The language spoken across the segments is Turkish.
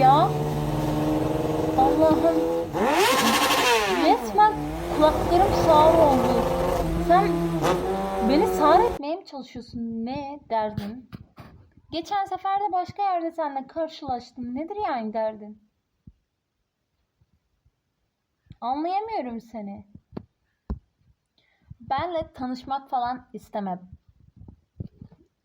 ya? Allah'ım. Resmen kulaklarım sağır oldu. Sen beni sağır etmeye mi çalışıyorsun? Ne derdin? Geçen sefer de başka yerde seninle karşılaştım. Nedir yani derdin? Anlayamıyorum seni. Benle tanışmak falan istemem.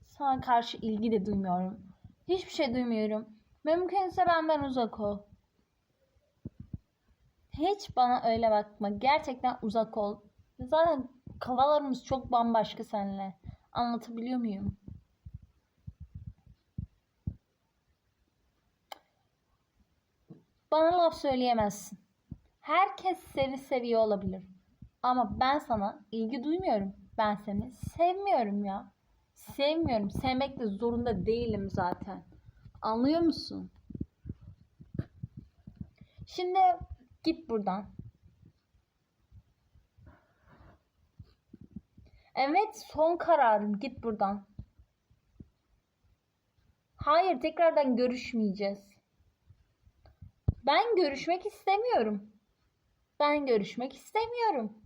Sana karşı ilgi de duymuyorum. Hiçbir şey duymuyorum. Mümkünse benden uzak ol. Hiç bana öyle bakma. Gerçekten uzak ol. Zaten kafalarımız çok bambaşka seninle. Anlatabiliyor muyum? Bana laf söyleyemezsin. Herkes seni seviyor olabilir. Ama ben sana ilgi duymuyorum. Ben seni sevmiyorum ya. Sevmiyorum. Sevmek de zorunda değilim zaten. Anlıyor musun? Şimdi git buradan. Evet, son kararım. Git buradan. Hayır, tekrardan görüşmeyeceğiz. Ben görüşmek istemiyorum. Ben görüşmek istemiyorum.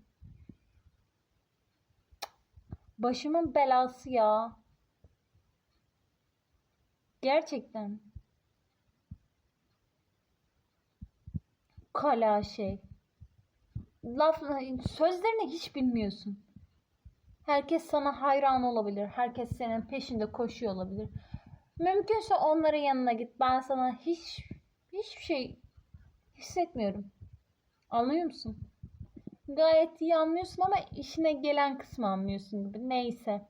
Başımın belası ya. Gerçekten. Kala şey. Laf, sözlerini hiç bilmiyorsun. Herkes sana hayran olabilir. Herkes senin peşinde koşuyor olabilir. Mümkünse onların yanına git. Ben sana hiç hiçbir şey hissetmiyorum. Anlıyor musun? Gayet iyi anlıyorsun ama işine gelen kısmı anlıyorsun gibi. Neyse.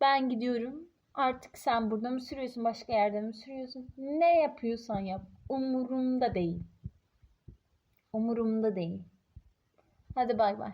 Ben gidiyorum. Artık sen burada mı sürüyorsun, başka yerde mi sürüyorsun? Ne yapıyorsan yap. Umurumda değil. Umurumda değil. Hadi bay bay.